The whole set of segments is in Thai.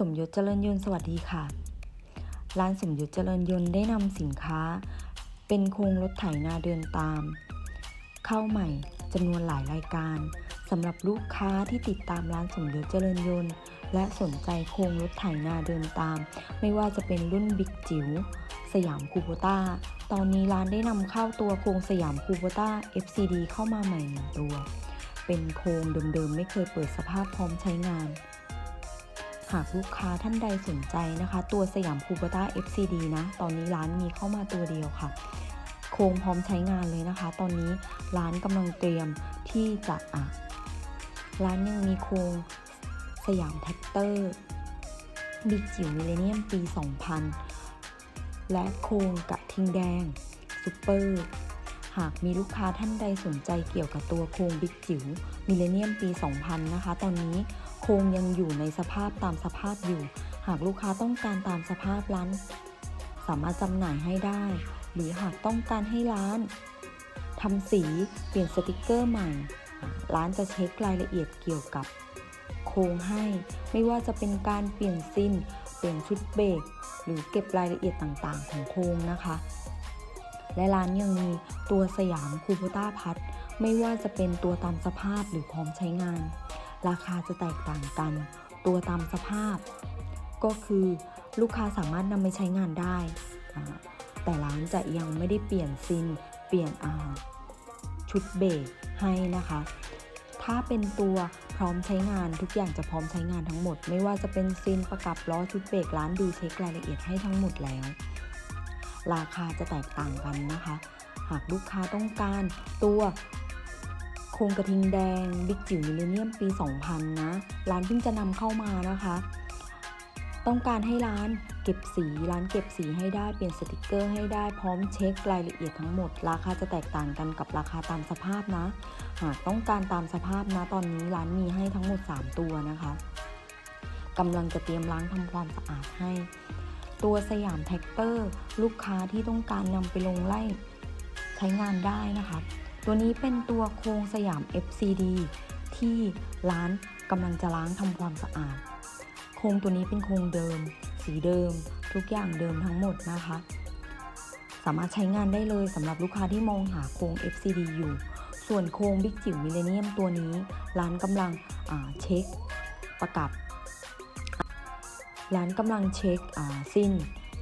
สมยศเจริญยนต์สวัสดีค่ะ ร้านสมยศเจริญยนต์ได้นำสินค้า เป็นโครงรถไถนาเดินตาม เข้าใหม่จำนวนหลายรายการสำหรับลูกค้าที่ติดตามร้านสมยศเจริญยนต์ และสนใจโครงรถไถนาเดินตาม ไม่ว่าจะเป็นรุ่นบิ๊กจิ๋วสยามคูโบต้า ตอนนี้ร้านได้นำเข้าตัวโครงสยามคูโบต้า FCD เข้ามาใหม่หนึ่งตัว เป็นโครงเดิมๆ ไม่เคยเปิดสภาพพร้อมใช้งาน หากลูกค้าท่านใดสนใจนะคะ ตัวสยามคูโบต้า FCD นะ ตอนนี้ร้านมีเข้ามาตัวเดียวค่ะ โครงพร้อมใช้งานเลยนะคะ ตอนนี้ร้านกำลังเตรียมที่จะอะร้านยังมีโครงสยามแท็กเตอร์บิ๊กจิ๋วมิเลเนียมปี 2000 และโครงกระทิงแดงซูเปอร์ หากมีลูกค้าท่านใดสนใจเกี่ยวกับตัวโครงบิ๊กจิ๋วมิเลเนียมปี 2000 นะคะ ตอนนี้โครงยังอยู่ในสภาพตามสภาพอยู่ หากลูกค้าต้องการตามสภาพร้าน สามารถจำหน่ายให้ได้ หรือหากต้องการให้ร้านทำสีเปลี่ยนสติกเกอร์ใหม่ ร้านจะเช็ครายละเอียดเกี่ยวกับโครงให้ ไม่ว่าจะเป็นการเปลี่ยนซินเปลี่ยนชุดเบรกหรือเก็บรายละเอียดต่างๆ ของโครงนะคะ และร้านยังมีตัวสยามคูโบต้าพัดไม่ว่าจะเป็นตัวตามสภาพหรือพร้อมใช้งาน ราคาจะแตกต่างกัน ตัวตามสภาพ ก็คือลูกค้าสามารถนำไปใช้งานได้ แต่ร้านจะยังไม่ได้เปลี่ยนซินเปลี่ยนชุดเบรกให้นะคะ ถ้าเป็นตัวพร้อมใช้งานทุกอย่างจะพร้อมใช้งานทั้งหมด ไม่ว่าจะเป็นซินประกับล้อชุดเบรกร้านดูเช็ครายละเอียดให้ทั้งหมดแล้ว ราคาจะแตกต่างกันนะคะ หากลูกค้าต้องการตัวโครงกระทิงแดงบิ๊กจิ๋วมิเลเนียมปี 2000 นะ ร้านเพิ่งจะนำเข้ามานะคะ ต้องการให้ร้านเก็บสี ร้านเก็บสีให้ได้เปลี่ยนสติกเกอร์ให้ได้พร้อมเช็ครายละเอียดทั้งหมด ราคาจะแตกต่างกันกับราคาตามสภาพนะ หากต้องการตามสภาพนะตอนนี้ร้านมีให้ทั้งหมด 3 ตัวนะคะกำลังจะเตรียมล้างทำความสะอาดให้ ตัวสยามแท็กเตอร์ ลูกค้าที่ต้องการนำไปลงไล่ใช้งานได้นะคะตัวนี้เป็นตัวโครงสยาม FCD ที่ร้านกำลังจะล้างทำความสะอาด โครงตัวนี้เป็นโครงเดิม สีเดิม ทุกอย่างเดิมทั้งหมดนะคะ สามารถใช้งานได้เลยสำหรับลูกค้าที่มองหาโครง FCD อยู่ ส่วนโครงบิ๊กจิ๋วมิเลเนียมตัวนี้ ร้านกำลังเช็คประกับ ร้านกำลังเช็คซิน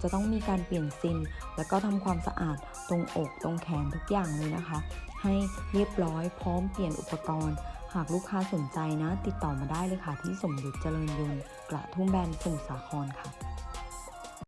จะต้องมีการเปลี่ยนซินแล้วก็ทำความสะอาดตรงอกตรงแขนทุกอย่างเลยนะคะ ให้เรียบร้อยพร้อมเปลี่ยนอุปกรณ์ หากลูกค้าสนใจนะ ติดต่อมาได้เลยค่ะที่สมดุจเจริญยนต์กระทุ่มแบนสมุทรสาครค่ะ